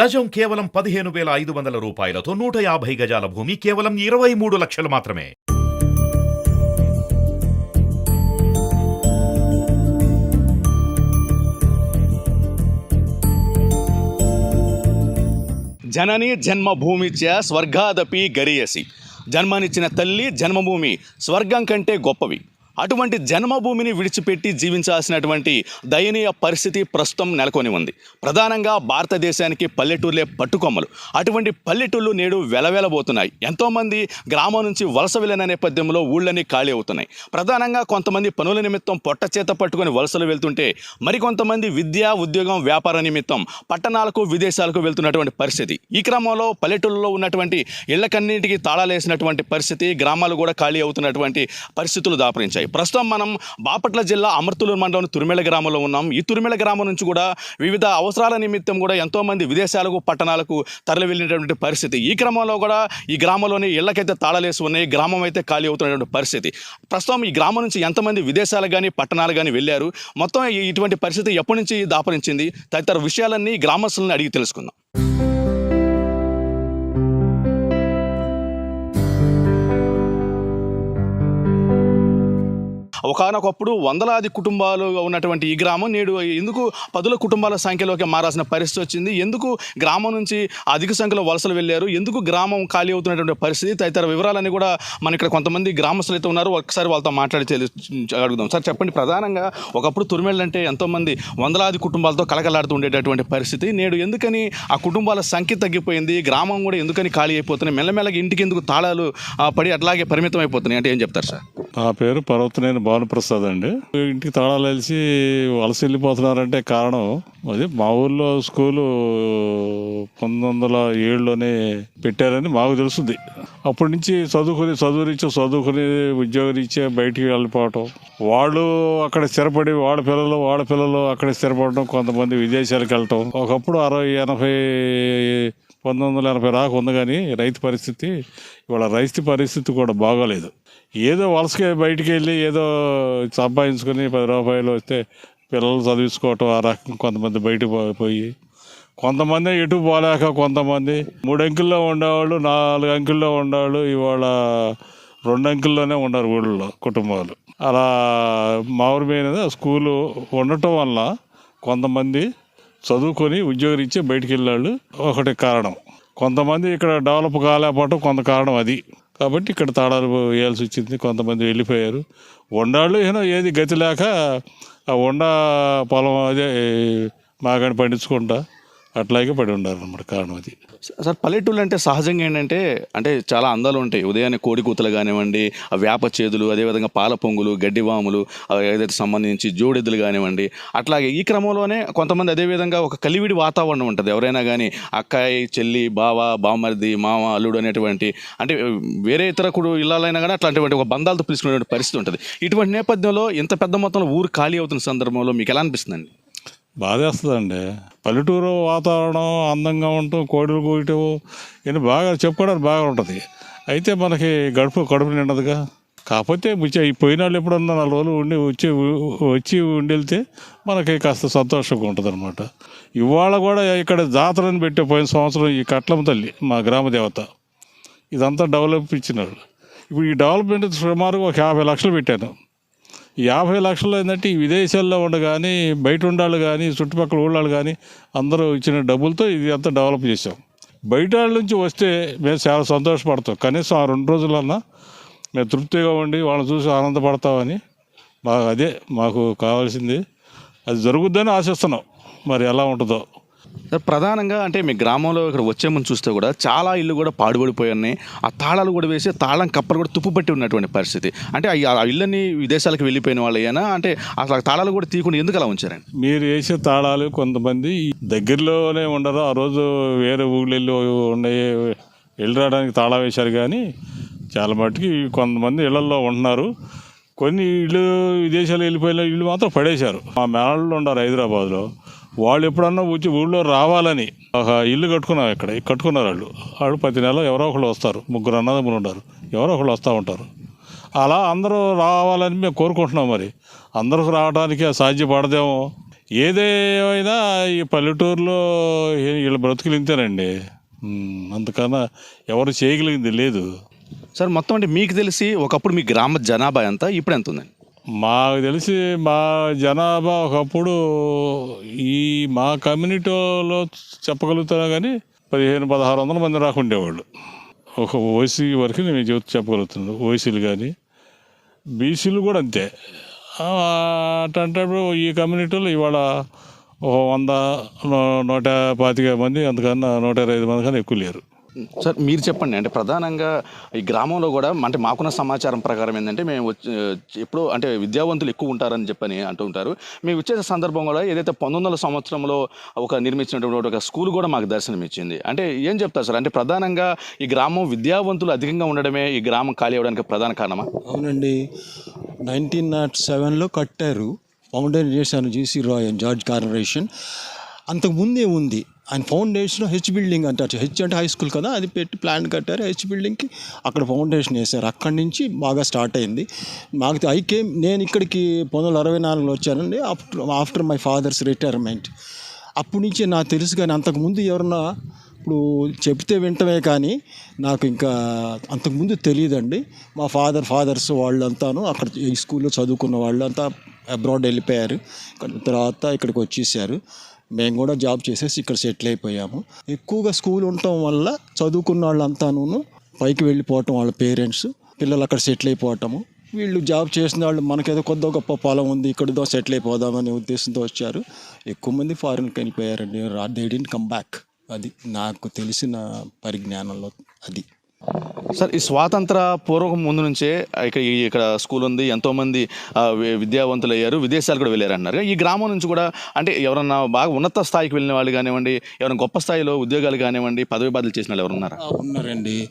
గజం కేవలం పదిహేను వేల ఐదు వందల రూపాయలతో నూట యాభై గజాల భూమి కేవలం ఇరవై మూడు లక్షలు మాత్రమే. జనని జన్మభూమి చ స్వర్గాదపి గరియసి. జన్మనిచ్చిన తల్లి జన్మభూమి స్వర్గం కంటే గొప్పవి. అటువంటి జన్మభూమిని విడిచిపెట్టి జీవించాల్సినటువంటి దయనీయ పరిస్థితి ప్రస్తుతం నెలకొని ఉంది. ప్రధానంగా భారతదేశానికి పల్లెటూర్లే పట్టుకొమ్మలు. అటువంటి పల్లెటూళ్ళు నేడు వెలవెలబోతున్నాయి. ఎంతోమంది గ్రామం నుంచి వలస వెళ్ళిన నేపథ్యంలో ఊళ్ళన్నీ ఖాళీ అవుతున్నాయి. ప్రధానంగా కొంతమంది పనుల నిమిత్తం పొట్ట చేత పట్టుకొని వలసలు వెళ్తుంటే మరికొంతమంది విద్య ఉద్యోగం వ్యాపార నిమిత్తం పట్టణాలకు విదేశాలకు వెళ్తున్నటువంటి పరిస్థితి. ఈ క్రమంలో పల్లెటూళ్ళలో ఉన్నటువంటి ఇళ్ళకన్నింటికి తాళాలేసినటువంటి పరిస్థితి గ్రామాలు కూడా ఖాళీ అవుతున్నటువంటి పరిస్థితులు దాపరించాయి. ప్రస్తుతం మనం బాపట్ల జిల్లా అమర్తులూరు మండలం తురిమెల గ్రామంలో ఉన్నాం. ఈ తురిమెల గ్రామం నుంచి కూడా వివిధ అవసరాల నిమిత్తం కూడా ఎంతోమంది విదేశాలకు పట్టణాలకు తరలి వెళ్ళినటువంటి పరిస్థితి. ఈ క్రమంలో కూడా ఈ గ్రామంలోని ఇళ్ళకైతే తాళలేసి ఉన్నాయి. గ్రామం అయితే ఖాళీ అవుతున్నటువంటి పరిస్థితి. ప్రస్తుతం ఈ గ్రామం నుంచి ఎంతమంది విదేశాలకు కానీ పట్టణాలు కానీ వెళ్ళారు? మొత్తం ఈ- ఇటువంటి పరిస్థితి ఎప్పటి నుంచి దాపరించింది? తదితర విషయాలన్నీ గ్రామస్తులను అడిగి తెలుసుకుందాం. ఒకనొకప్పుడు వందలాది కుటుంబాలు ఉన్నటువంటి ఈ గ్రామం నేడు ఎందుకు పదుల కుటుంబాల సంఖ్యలోకి మారాల్సిన పరిస్థితి వచ్చింది? ఎందుకు గ్రామం నుంచి అధిక సంఖ్యలో వలసలు వెళ్ళారు? ఎందుకు గ్రామం ఖాళీ అవుతున్నటువంటి పరిస్థితి? తదితర వివరాలన్నీ కూడా మన ఇక్కడ కొంతమంది గ్రామస్తులు అయితే ఉన్నారు. ఒకసారి వాళ్ళతో మాట్లాడి అడుగుదాం. సార్ చెప్పండి. ప్రధానంగా ఒకప్పుడు తురిమెళ్ళు అంటే ఎంతోమంది వందలాది కుటుంబాలతో కలకలాడుతూ ఉండేటటువంటి పరిస్థితి నేడు ఎందుకని ఆ కుటుంబాల సంఖ్య తగ్గిపోయింది? గ్రామం కూడా ఎందుకని ఖాళీ అయిపోతున్నాయి? మెల్లమెల్లగా ఇంటికి ఎందుకు తాళాలు ఆ, పడి అట్లాగే పరిమితం అయిపోతున్నాయి అంటే ఏం చెప్తారు సార్? నా పేరు పర్వతనేని భానుప్రసాద్ అండి. ఇంటికి తాళాలు వెలిసి వలస వెళ్ళిపోతున్నారంటే కారణం అది. మా ఊర్లో స్కూలు పంతొమ్మిది వందల ఏడులోనే పెట్టారని మాకు తెలుస్తుంది. అప్పటి నుంచి చదువుకుని చదువునిచ్చే చదువుకుని ఉద్యోగరీత్యా బయటికి వెళ్ళిపోవటం. వాళ్ళు అక్కడ స్థిరపడి వాళ్ళ పిల్లలు వాళ్ళ పిల్లలు అక్కడ స్థిరపడటం కొంతమంది విదేశాలకు వెళ్ళటం. ఒకప్పుడు అరవై ఎనభై పంతొమ్మిది వందల ఎనభై రాక ఉంది కానీ రైతు పరిస్థితి ఇవాళ రైతు పరిస్థితి కూడా బాగోలేదు. ఏదో వలసకి బయటికి వెళ్ళి ఏదో సంపాదించుకొని పది రూపాయలు వస్తే పిల్లలు చదివించుకోవటం ఆ రకం కొంతమంది బయటకు పో- పోయి కొంతమంది ఎటు పోలేక కొంతమంది మూడు అంకెల్లో ఉండేవాళ్ళు నాలుగు అంకెల్లో ఉండేవాళ్ళు ఇవాళ రెండు అంకెల్లోనే ఉన్నారు ఊళ్ళో కుటుంబాలు. అలా మా ఊరి మీద స్కూలు ఉండటం వల్ల కొంతమంది చదువుకొని ఉద్యోగరీత్యా బయటికి వెళ్ళాళ్ళు ఒకటి కారణం. కొంతమంది ఇక్కడ డెవలప్ కాలేకపోవటం కొంత కారణం అది. కాబట్టి ఇక్కడ తాళాలు వేయాల్సి వచ్చింది కొంతమంది వెళ్ళిపోయారు. వండాళ్ళు ఏమో ఏది గతి లేక ఆ వండ పొలం అదే మాగాని పండించుకుంటా అట్లాగే పడి ఉండారు అన్నమాట కారణం అది. సార్ పల్లెటూళ్ళు అంటే సహజంగా ఏంటంటే అంటే చాలా అందాలు ఉంటాయి. ఉదయాన్నే కోడి కూతలు కానివ్వండి ఆ వేప చేదులు అదేవిధంగా పాల పొంగులు గడ్డివాములు ఏదైతే సంబంధించి జోడెద్దులు కానివ్వండి. అట్లాగే ఈ క్రమంలోనే కొంతమంది అదేవిధంగా ఒక కలివిడి వాతావరణం ఉంటుంది. ఎవరైనా కానీ అక్కాయి చెల్లి బావ బామర్ది మామ అల్లుడు అనేటువంటి అంటే వేరే ఇతర కుడు ఇళ్ళైనా కానీ అట్లాంటివంటి ఒక బంధాలతో పిలుచుకునే పరిస్థితి ఉంటుంది. ఇటువంటి నేపథ్యంలో ఇంత పెద్ద మొత్తంలో ఊరు ఖాళీ అవుతున్న సందర్భంలో మీకు ఎలా అనిపిస్తుందండి? బాధేస్తుందండి. పల్లెటూరు వాతావరణం అందంగా ఉండటం కోడిలు కోయటం ఇవన్నీ బాగా చెప్పుకోవడానికి బాగా ఉంటుంది. అయితే మనకి గడుపు కడుపు నిండదుగా. కాకపోతే ముచ్చ పోయిన వాళ్ళు ఎప్పుడన్నా నాలుగు రోజులు ఉండి వచ్చి వచ్చి ఉండి వెళ్తే మనకి కాస్త సంతోషంగా ఉంటుంది అనమాట ఇవాళ కూడా ఇక్కడ జాతరని పెట్టే పోయిన సంవత్సరం ఈ కట్లం తల్లి మా గ్రామ దేవత. ఇదంతా డెవలప్ ఇచ్చినారు ఇప్పుడు ఈ డెవలప్మెంట్ సుమారుగా ఒక యాభై లక్షలు పెట్టాను. యాభై లక్షలు ఏంటంటే ఈ విదేశాల్లో ఉండ కానీ బయట ఉండాలి కానీ చుట్టుపక్కల ఊళ్ళాలు కానీ అందరూ ఇచ్చిన డబ్బులతో ఇది అంతా డెవలప్ చేసాం బయట వాళ్ళ నుంచి వస్తే మేము చాలా సంతోషపడతాం. కనీసం ఆ రెండు రోజులన్నా మేము తృప్తిగా ఉండి వాళ్ళని చూసి ఆనందపడతామని మాకు అదే మాకు కావాల్సింది. అది జరుగుద్దని ఆశిస్తున్నాం. మరి ఎలా ఉంటుందో. సార్ ప్రధానంగా అంటే మీ గ్రామంలో ఇక్కడ వచ్చే ముందు చూస్తే కూడా చాలా ఇల్లు కూడా పాడుబడిపోయి ఉన్నాయి ఆ తాళాలు కూడా వేసి తాళం కప్పలు కూడా తుప్పుపట్టి ఉన్నటువంటి పరిస్థితి. అంటే ఆ- ఆ ఇళ్ళని విదేశాలకు వెళ్ళిపోయిన వాళ్ళైనా? అంటే అసలు ఆ తాళాలు కూడా తీయకుండా ఎందుకు అలా ఉంచారండి? మీరు వేసే తాళాలు కొంతమంది దగ్గరలోనే ఉండరు. ఆ రోజు వేరే ఊళ్ళో ఉండే వెళ్ళి రావడానికి తాళా వేశారు కానీ చాలా మట్టుకి కొంతమంది ఇళ్ళలో ఉంటున్నారు. కొన్ని ఇళ్ళు విదేశాలు వెళ్ళిపోయిన ఇళ్ళు మాత్రం పడేశారు. మా మేనళ్ళు ఉన్నారు హైదరాబాద్లో. వాళ్ళు ఎప్పుడన్నా వచ్చి ఊళ్ళో రావాలని ఒక ఇల్లు కట్టుకున్నారు ఇక్కడ కట్టుకున్నారు వాళ్ళు. వాళ్ళు ప్రతి నెల ఎవరో ఒకళ్ళు వస్తారు ముగ్గురు అన్నదమ్ములు ఉంటారు ఎవరో ఒకళ్ళు వస్తూ ఉంటారు. అలా అందరూ రావాలని మేము కోరుకుంటున్నాం మరి. అందరికి రావడానికి సాధ్యపడదేమో. ఏదేమైనా ఈ పల్లెటూరులో వీళ్ళు వీళ్ళ బ్రతుకులు ఇంతేనండి. అందుకన్నా ఎవరు చేయగలిగింది లేదు. సార్ మొత్తం అంటే మీకు తెలిసి ఒకప్పుడు మీ గ్రామ జనాభా ఎంత ఇప్పుడు ఎంత ఉందండి? మాకు తెలిసి మా జనాభా ఒకప్పుడు ఈ మా కమ్యూనిటీలో చెప్పగలుగుతాను కానీ పదిహేను పదహారు వందల మంది రాకుండేవాళ్ళు ఒక ఓసీ వరకు నేను చెబుతూ చెప్పగలుగుతున్నాను. ఓసీలు కానీ బీసీలు కూడా అంతే. అట్లాంటప్పుడు ఈ కమ్యూనిటీలో ఇవాళ ఒక వంద నూట పాతిక మంది అంతకన్నా నూట ఇరవై ఐదు మంది కన్నా ఎక్కువ లేరు. సార్ మీరు చెప్పండి. అంటే ప్రధానంగా ఈ గ్రామంలో కూడా అంటే మాకున్న సమాచారం ప్రకారం ఏంటంటే మేము వచ్చి ఎప్పుడు అంటే విద్యావంతులు ఎక్కువ ఉంటారని చెప్పని అంటూ ఉంటారు. మేము వచ్చే సందర్భం కూడా ఏదైతే పంతొమ్మిది వందల సంవత్సరంలో ఒక నిర్మించినటువంటి ఒక స్కూల్ కూడా మాకు దర్శనం ఇచ్చింది అంటే ఏం చెప్తారు సార్? అంటే ప్రధానంగా ఈ గ్రామం విద్యావంతులు అధికంగా ఉండడమే ఈ గ్రామం ఖాళీ అవ్వడానికి ప్రధాన కారణమా? అవునండి. నైన్టీన్ నాట్ సెవెన్లో కట్టారు. ఫౌండేషన్ చేశాను GC Roy and George corporation. అంతకుముందే ఉంది. ఆయన ఫౌండేషన్ హెచ్ బిల్డింగ్ అంటారు హెచ్ అంటే హై స్కూల్ కదా? అది పెట్టి ప్లాన్ కట్టారు హెచ్ బిల్డింగ్కి అక్కడ ఫౌండేషన్ వేశారు. అక్కడి నుంచి బాగా స్టార్ట్ అయింది. మాకు ఐ కేమ్ నేను ఇక్కడికి పంతొమ్మిది వందల అరవై నాలుగులో వచ్చానండి. After after my father's retirement అప్పటి నుంచి నాకు తెలుసు కానీ అంతకుముందు ఎవరన్నా ఇప్పుడు చెప్తే వింటమే కానీ నాకు ఇంకా అంతకుముందు తెలియదండి. మా ఫాదర్ ఫాదర్స్ వాళ్ళంతాను అక్కడ ఈ స్కూల్లో చదువుకున్న వాళ్ళంతా అబ్రాడ్ వెళ్ళిపోయారు. తర్వాత ఇక్కడికి వచ్చేసారు. మేము కూడా జాబ్ చేసేసి ఇక్కడ సెటిల్ అయిపోయాము. ఎక్కువగా స్కూల్ ఉండటం వల్ల చదువుకున్న వాళ్ళంతాను పైకి వెళ్ళిపోవటం వాళ్ళ పేరెంట్స్ పిల్లలు అక్కడ సెటిల్ అయిపోవటము. వీళ్ళు జాబ్ చేసిన వాళ్ళు మనకేదో కొద్ది గొప్ప పొలం ఉంది ఇక్కడతో సెటిల్ అయిపోదామనే ఉద్దేశంతో వచ్చారు. ఎక్కువ మంది ఫారిన్కి వెళ్ళిపోయారండి. రా దే డింట్ కమ్ బ్యాక్ అది నాకు తెలిసిన పరిజ్ఞానంలో అది. సార్ ఈ స్వాతంత్ర పూర్వకం ముందు నుంచే ఇక్కడ ఈ- ఇక్కడ స్కూల్ ఉంది ఎంతోమంది విద్యావంతులు అయ్యారు విదేశాలు కూడా వెళ్ళారు అన్నారు ఈ గ్రామం నుంచి కూడా అంటే ఎవరన్నా బాగా ఉన్నత స్థాయికి వెళ్ళిన వాళ్ళు కానివ్వండి ఎవరైనా గొప్ప స్థాయిలో ఉద్యోగాలు కానివ్వండి పదవి బాధలు చేసిన వాళ్ళు ఎవరున్నారా? ఉన్నారండి.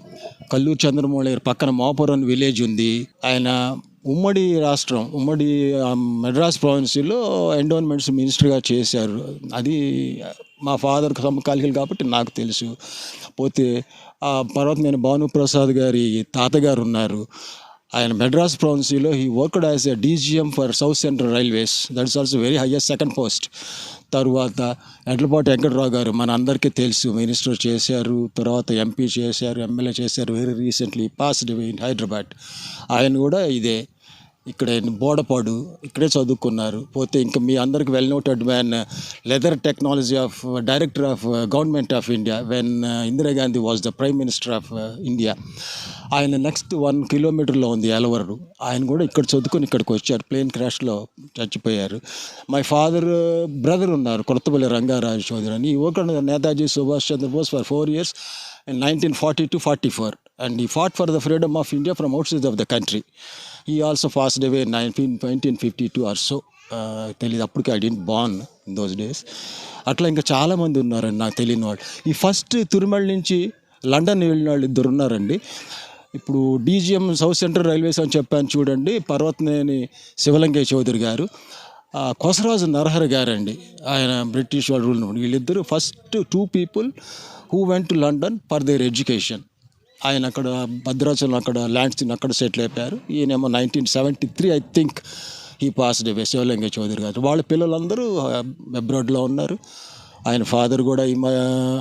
కల్లూరు చంద్రమౌళి పక్కన మాపురం విలేజ్ ఉంది. ఆయన ఉమ్మడి రాష్ట్రం ఉమ్మడి మెడ్రాస్ ప్రావిన్సీలో ఎండోన్మెంట్స్ మినిస్టర్గా చేశారు. అది మా ఫాదర్ సమకాలికలు కాబట్టి నాకు తెలుసు. పోతే తర్వాత నేను భానుప్రసాద్ గారి తాతగారు ఉన్నారు. ఆయన Madras ప్రావిన్సీలో he worked as a DGM for South Central Railways that is also very highest second post తర్వాత ఎడ్లపాటి వెంకట్రావు గారు మన అందరికీ తెలుసు. మినిస్టర్ చేశారు తర్వాత ఎంపీ చేశారు ఎమ్మెల్యే చేశారు very recently passed in Hyderabad ఆయన కూడా ఇదే. ఇక్కడ బోడపాడు ఇక్కడే చదువుకున్నారు. పోతే ఇంకా మీ అందరికి well noted man leather technology of director of government of India when Indira Gandhi was the prime minister of India ఆయన నెక్స్ట్ వన్ కిలోమీటర్లో ఉంది ఎలవరు ఆయన కూడా ఇక్కడ చదువుకొని ఇక్కడికి వచ్చారు. ప్లేన్ క్రాష్లో చచ్చిపోయారు. మై ఫాదర్ బ్రదర్ ఉన్నారు. కొత్తపల్లి రంగారాజు చౌదరి అని. ఈ Netaji Subhash Chandra Bose for four years in 1940 to 44 and he fought for the freedom of India from outside of the country. He also passed away in 19, 1952 or so. Uh, తెలియదు అప్పటికి I didn't born in those days అట్లా ఇంకా చాలామంది ఉన్నారండి నాకు తెలియని వాళ్ళు. ఈ ఫస్ట్ తిరుమల నుంచి లండన్ వెళ్ళిన వాళ్ళు ఇద్దరు ఉన్నారండి. ఇప్పుడు డీజీఎం సౌత్ సెంట్రల్ రైల్వేస్ అని చెప్పాను చూడండి పర్వతనేని శివలింగయ్య చౌదరి గారు. కొసరాజు నరహరి గారండి. ఆయన బ్రిటిష్ వాళ్ళు రూల్ వీళ్ళిద్దరూ first two people who went to London for their education ఆయన అక్కడ భద్రాచలం అక్కడ ల్యాండ్స్ అక్కడ సెటిల్ అయిపోయారు. ఈయనేమో nineteen seventy three I think ఈ పాస్డ్ అవే శివలింగ చౌదరి గారు. వాళ్ళ పిల్లలందరూ అబ్రాడ్లో ఉన్నారు. ఆయన ఫాదర్ కూడా ఈ మ-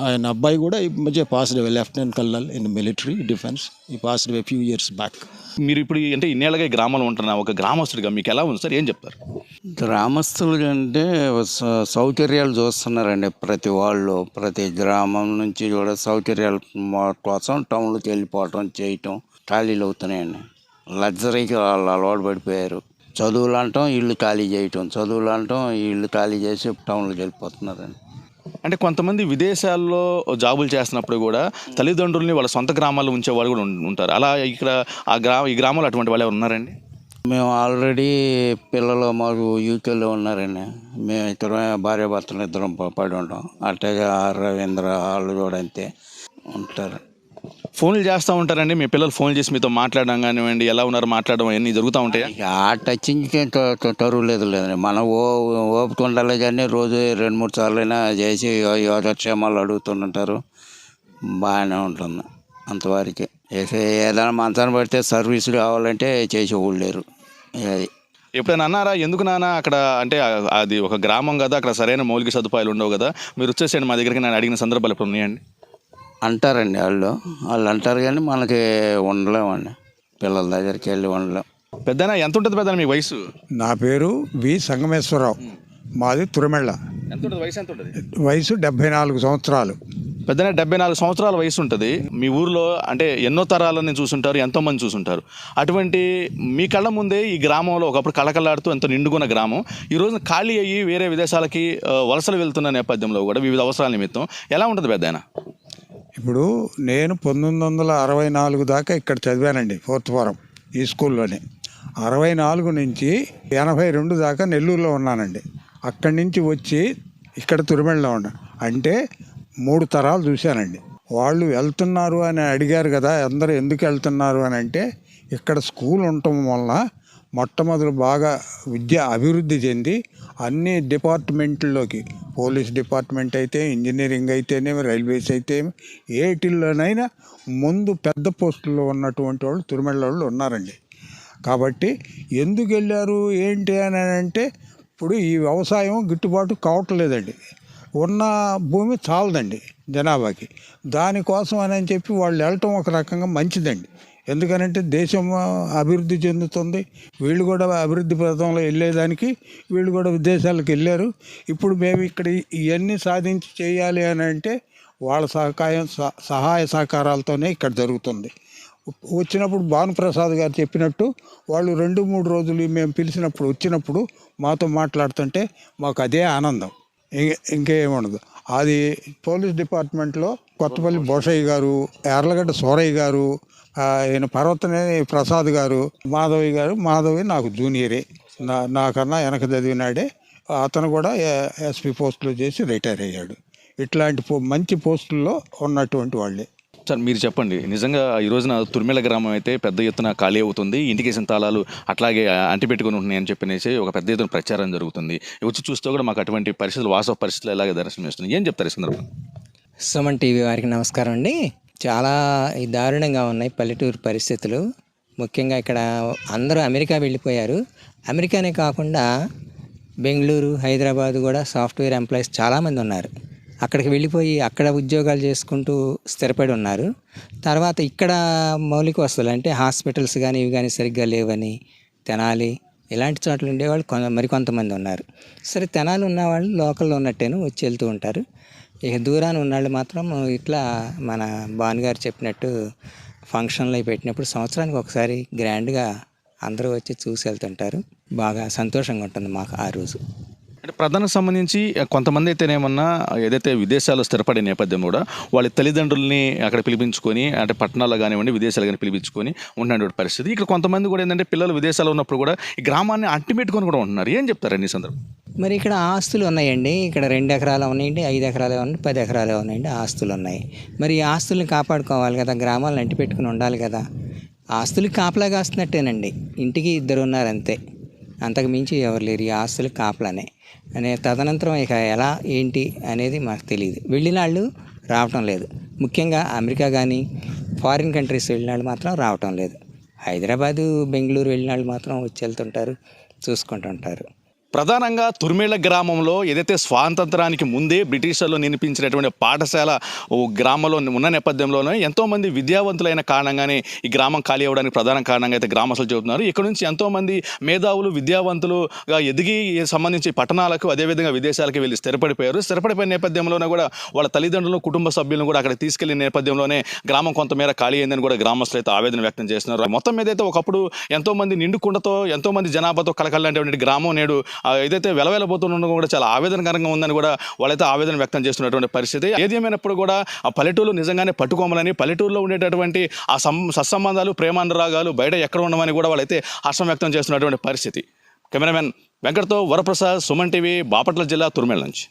ఆయన అబ్బాయి కూడా ఈ మధ్య passed away lieutenant colonel in military defence ఈ passed away few years back మీరు ఇప్పుడు ఈ- అంటే ఇన్నేళ్ళగా ఈ గ్రామంలో ఉంటున్నా ఒక గ్రామస్తుడిగా మీకు ఎలా ఉంది సార్? ఏం చెప్తారు? గ్రామస్తులు అంటే సౌకర్యాలు చూస్తున్నారండి ప్రతి వాళ్ళు. ప్రతి గ్రామం నుంచి కూడా సౌకర్యాల కోసం టౌన్లోకి వెళ్ళిపోవటం చేయటం ఖాళీలు అవుతున్నాయండి. లగ్జరీకి వాళ్ళు అలవాటు పడిపోయారు. చదువులు అంటాం ఇల్లు ఖాళీ చేయటం. చదువులు అంటాం ఇల్లు ఖాళీ చేసి టౌన్లోకి వెళ్ళిపోతున్నారండి. అంటే కొంతమంది విదేశాల్లో జాబులు చేస్తున్నప్పుడు కూడా తల్లిదండ్రుల్ని వాళ్ళ సొంత గ్రామాల్లో ఉంచే వాళ్ళు కూడా ఉంటారు. అలా ఇక్కడ ఆ గ్రా ఈ గ్రామాలు అటువంటి వాళ్ళు ఎవరు ఉన్నారండి? మేము ఆల్రెడీ పిల్లలు మాకు యూకేలో ఉన్నారండి. మేము ఇద్దరం భార్యాభర్తలు ఇద్దరం ప- పడి ఉంటాం. అట్లాగే ఆ రవీంద్ర వాళ్ళు కూడా అంతే ఉంటారు. ఫోన్లు చేస్తూ ఉంటారండి. మీ పిల్లలు ఫోన్ చేసి మీతో మాట్లాడడం కానివ్వండి ఎలా ఉన్నారు మాట్లాడడం అన్నీ జరుగుతూ ఉంటాయా? ఆ టచింగ్కి తరువు లేదు లేదండి. మనం ఓ ఓపిక ఉండాలి కానీ రోజు రెండు మూడు సార్లు అయినా చేసి యోగక్షేమాలు అడుగుతుంటారు బాగానే ఉంటుంది. అంతవరకు. ఏదైనా మంచాన్ని పడితే సర్వీసులు కావాలంటే చేసేవాళ్ళు లేరు. అది. ఎప్పుడైనా అన్నారా? ఎందుకు నాన్న అక్కడ అంటే అది ఒక గ్రామం కదా అక్కడ సరైన మౌలిక సదుపాయాలు ఉండవు కదా. మీరు వచ్చేసేయండి మా దగ్గరికి నేను అడిగిన సందర్భాలు ఎప్పుడు ఉన్నాయండి? అంటారండి వాళ్ళు. వాళ్ళు అంటారు కానీ మనకి ఉండలేమండి. పిల్లల దగ్గరికి వెళ్ళి ఉండలేం. పెద్దనా? ఎంత ఉంటుంది పెద్దనా మీ వయసు? నా పేరు వి సంగమేశ్వరరావు. మాది తురమెళ్ళ. ఎంత ఉంటుంది వయసు ఎంత ఉంటుంది వయసు డెబ్బై నాలుగు సంవత్సరాలు. పెద్దనే డెబ్బై నాలుగు సంవత్సరాల వయసు ఉంటుంది మీ ఊర్లో అంటే ఎన్నో తరాలని చూసుంటారు ఎంతో మంది చూసుంటారు. అటువంటి మీ కళ్ళ ముందే ఈ గ్రామంలో ఒకప్పుడు కళకళలాడుతూ ఎంతో నిండుకున్న గ్రామం. ఈ ఖాళీ అయ్యి వేరే విదేశాలకి వలసలు వెళ్తున్న నేపథ్యంలో కూడా వివిధ అవసరాల నిమిత్తం. ఎలా ఉంటుంది పెద్దాయన? ఇప్పుడు నేను పంతొమ్మిది వందల అరవై నాలుగు దాకా ఇక్కడ చదివానండి ఫోర్త్ ఫారం ఈ స్కూల్లోనే. అరవై నాలుగు నుంచి ఎనభై రెండు దాకా నెల్లూరులో ఉన్నానండి. అక్కడి నుంచి వచ్చి ఇక్కడ తిరుమలలో ఉన్నా. అంటే మూడు తరాలు చూశానండి. వాళ్ళు వెళ్తున్నారు అని అడిగారు కదా అందరూ ఎందుకు వెళ్తున్నారు అని అంటే ఇక్కడ స్కూల్ ఉండటం వలన మొట్టమొదటి బాగా విద్య అభివృద్ధి చెంది అన్ని డిపార్ట్మెంట్లోకి పోలీస్ డిపార్ట్మెంట్ అయితే ఇంజనీరింగ్ అయితేనేమి రైల్వేస్ అయితే ఏటిల్లోనైనా ముందు పెద్ద పోస్టుల్లో ఉన్నటువంటి వాళ్ళు తిరుమల వాళ్ళు ఉన్నారండి. కాబట్టి ఎందుకు వెళ్ళారు ఏంటి అని అంటే ఇప్పుడు ఈ వ్యవసాయం గిట్టుబాటు కావట్లేదండి. ఉన్న భూమి చాలదండి జనాభాకి. దానికోసం అని చెప్పి వాళ్ళు వెళ్ళటం ఒక రకంగా మంచిదండి. ఎందుకనంటే దేశం అభివృద్ధి చెందుతుంది. వీళ్ళు కూడా అభివృద్ధి పథంలో వెళ్ళేదానికి వీళ్ళు కూడా విదేశాలకు వెళ్ళారు. ఇప్పుడు మేము ఇక్కడ ఇవన్నీ సాధించి చేయాలి అని అంటే వాళ్ళ సహకారం సహ- సహాయ సహకారాలతోనే ఇక్కడ జరుగుతుంది. వచ్చినప్పుడు భానుప్రసాద్ గారు చెప్పినట్టు వాళ్ళు రెండు మూడు రోజులు మేము పిలిచినప్పుడు వచ్చినప్పుడు మాతో మాట్లాడుతుంటే మాకు అదే ఆనందం. ఇంక- ఇంకేముండదు. అది పోలీస్ డిపార్ట్మెంట్లో కొత్తపల్లి భోషయ్య గారు ఎర్లగడ్డ సోరయ్య గారు ఈయన పర్వతనేని ప్రసాద్ గారు మాధవి గారు మాధవి నాకు జూనియరే. నా నాకన్నా వెనక చదివినాడే అతను కూడా ఎస్పీ పోస్టులో చేసి రిటైర్ అయ్యాడు. ఇట్లాంటి పో- మంచి పోస్టుల్లో ఉన్నటువంటి వాళ్ళే. సార్ మీరు చెప్పండి. నిజంగా ఈ రోజున తుర్మిల గ్రామం అయితే పెద్ద ఎత్తున ఖాళీ అవుతుంది. ఇంటికి తాళాలు అట్లాగే అంటిపెట్టుకుని ఉంటున్నాయని చెప్పినేసి ఒక పెద్ద ఎత్తున ప్రచారం జరుగుతుంది. వచ్చి చూస్తే కూడా మాకు అటువంటి పరిస్థితులు వాస్తవ పరిస్థితులు ఎలాగే దర్శనం ఇస్తుంది ఏం చెప్తారు ఈ సందర్భంగా సుమన్ టీవీ వారికి నమస్కారం అండి. చాలా దారుణంగా ఉన్నాయి పల్లెటూరు పరిస్థితులు. ముఖ్యంగా ఇక్కడ అందరూ అమెరికా వెళ్ళిపోయారు. అమెరికానే కాకుండా బెంగళూరు హైదరాబాద్ కూడా సాఫ్ట్వేర్ ఎంప్లాయీస్ చాలామంది ఉన్నారు. అక్కడికి వెళ్ళిపోయి అక్కడ ఉద్యోగాలు చేసుకుంటూ స్థిరపడి ఉన్నారు. తర్వాత ఇక్కడ మౌలిక వసతులు అంటే హాస్పిటల్స్ కానీ ఇవి కానీ సరిగ్గా లేవని తెనాలి ఇలాంటి చోట్ల ఉండేవాళ్ళు కొంత మరికొంతమంది ఉన్నారు. సరే తెనాలి ఉన్నవాళ్ళు లోకల్లో ఉన్నట్టేను వచ్చి వెళ్తూ ఉంటారు. ఇక దూరాన ఉన్నాళ్ళు మాత్రం ఇట్లా మన భానుగారు చెప్పినట్టు ఫంక్షన్లు అవి పెట్టినప్పుడు సంవత్సరానికి ఒకసారి గ్రాండ్గా అందరూ వచ్చి చూసి వెళ్తుంటారు. బాగా సంతోషంగా ఉంటుంది మాకు ఆ రోజు. అంటే ప్రధానికి సంబంధించి కొంతమంది అయితేనేమన్నా ఏదైతే విదేశాల్లో స్థిరపడే నేపథ్యం కూడా వాళ్ళ తల్లిదండ్రుల్ని అక్కడ పిలిపించుకొని అంటే పట్టణాల్లో కానివ్వండి విదేశాలు కానీ పిలిపించుకొని ఉన్నటువంటి పరిస్థితి. ఇక్కడ కొంతమంది కూడా ఏంటంటే పిల్లలు విదేశాల్లో ఉన్నప్పుడు కూడా ఈ గ్రామాన్ని అంటిపెట్టుకొని కూడా ఉంటున్నారు. ఏం చెప్తారండి ఈ సందర్భం? మరి ఇక్కడ ఆస్తులు ఉన్నాయండి. ఇక్కడ రెండు ఎకరాలు ఉన్నాయండి ఐదు ఎకరాలు ఉన్నాయి పది ఎకరాలు ఉన్నాయండి ఆస్తులు ఉన్నాయి. మరి ఈ ఆస్తుల్ని కాపాడుకోవాలి కదా గ్రామాలను అంటి పెట్టుకుని ఉండాలి కదా. ఆస్తులకి కాపలా కాస్తున్నట్టేనండి. ఇంటికి ఇద్దరు ఉన్నారు అంతే అంతకు మించి ఎవరు లేరు. ఈ ఆస్తులు కాపలనే. అనే తదనంతరం ఇక ఎలా ఏంటి అనేది మాకు తెలియదు వెళ్ళిన వాళ్ళు రావటం లేదు. ముఖ్యంగా అమెరికా కానీ ఫారిన్ కంట్రీస్ వెళ్ళిన వాళ్ళు మాత్రం రావటం లేదు. హైదరాబాదు బెంగళూరు వెళ్ళిన వాళ్ళు మాత్రం వచ్చి వెళ్తుంటారు చూసుకుంటుంటారు. ప్రధానంగా తుర్మేళ గ్రామంలో ఏదైతే స్వాతంత్రానికి ముందే బ్రిటిషర్లు నిర్మించినటువంటి పాఠశాల ఓ గ్రామంలో ఉన్న నేపథ్యంలోనే ఎంతోమంది విద్యావంతులైన కారణంగానే ఈ గ్రామం ఖాళీ అవ్వడానికి ప్రధాన కారణంగా అయితే గ్రామస్తులు చెబుతున్నారు. ఇక్కడ నుంచి ఎంతోమంది మేధావులు విద్యావంతులుగా ఎదిగి సంబంధించి పట్టణాలకు అదేవిధంగా విదేశాలకు వెళ్ళి స్థిరపడిపోయారు. స్థిరపడిపోయిన నేపథ్యంలోనే కూడా వాళ్ళ తల్లిదండ్రులు కుటుంబ సభ్యులను కూడా అక్కడ తీసుకెళ్ళిన నేపథ్యంలోనే గ్రామం కొంతమేర ఖాళీ అయిందని కూడా గ్రామస్తులు అయితే ఆవేదన వ్యక్తం చేస్తున్నారు. మొత్తం మీద అయితే ఒకప్పుడు ఎంతోమంది నిండుకుండతో ఎంతోమంది జనాభాతో కలకలంటే గ్రామం నేడు ఏదైతే వెలవెలబోతుండడం కూడా చాలా ఆవేదనకరంగా ఉందని కూడా వాళ్ళైతే ఆవేదన వ్యక్తం చేస్తున్నటువంటి పరిస్థితి. ఏది ఏమైనప్పుడు కూడా ఆ పల్లెటూరు నిజంగానే పట్టుకోమలని పల్లెటూరులో ఉండేటటువంటి ఆ సం సత్సంబంధాలు ప్రేమానురాగాలు బయట ఎక్కడ ఉండమని కూడా వాళ్ళైతే హర్షం వ్యక్తం చేస్తున్నటువంటి పరిస్థితి. కెమెరామెన్ వెంకట్తో వరప్రసాద్ సుమన్ టీవీ బాపట్ల జిల్లా తుర్మేల నుంచి.